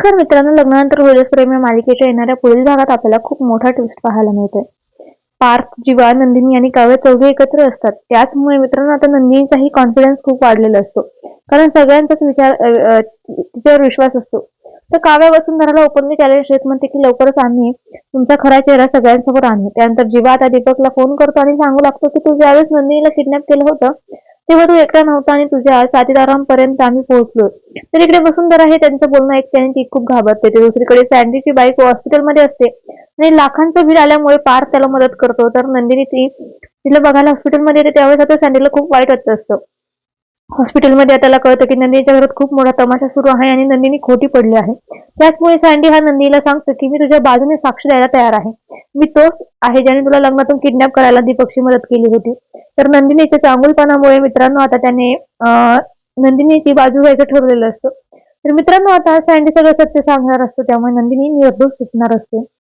नमस्कार मित्रांनो लग्नानंतर होईलच या मालिकेच्या येणाऱ्या पुढील भागात आपल्याला खूप मोठा ट्विस्ट पाहायला मिळतोय. पार्थ जीवा नंदिनी आणि काव्य चौघे एकत्र असतात. त्याचमुळे मित्रांनो आता नंदिनीचाही कॉन्फिडन्स खूप वाढलेला असतो. कारण सगळ्यांचाच विचार तिच्यावर विश्वास असतो. तर काव्य वसुंधराला ओपनली चॅलेंज देत म्हणते की लवकरच आम्ही तुमचा खरा चेहरा सगळ्यांसमोर आणू. त्यानंतर जीवा आता दीपकला फोन करतो आणि सांगू लागतो की तू ज्यावेळेस नंदिनीला किडनॅप केलं होतं तेव्हा तू एकटा नव्हता आणि तुझ्या साथीदारांपर्यंत आम्ही पोहोचलो. तर इकडे वसुंधरा हे त्यांचं बोलणं ऐकते आणि ती खूप घाबरते. ते दुसरीकडे सँडीची बाईक हॉस्पिटलमध्ये असते आणि लाखांचं भीड आल्यामुळे पार त्याला मदत करतो. तर नंदिनी ती तिला बघायला हॉस्पिटलमध्ये येते त्यावेळेस आता सँडीला खूप वाईट वाटत असतं. हॉस्पिटलमध्ये त्याला कळतं की नंदिनीच्या घरात खूप मोठा तमाशा सुरू आहे आणि नंदिनी खोटी पडली आहे. त्याचमुळे सँडी हा नंदिनीला सांगतो की मी तुझ्या बाजूने साक्ष द्यायला तयार आहे. मी तोच आहे ज्याने तुला लग्नातून किडनॅप करायला दीपकची मदत केली होती. तर नंदिनीच्या चांगुलपणामुळे मित्रांनो आता त्याने अं, नंदिनीची बाजू घ्यायचं ठरलेलं असतं. तर मित्रांनो आता सँडी सगळं सत्य सांगणार असतो त्यामुळे नंदिनी निर्दोष सुटणार असते.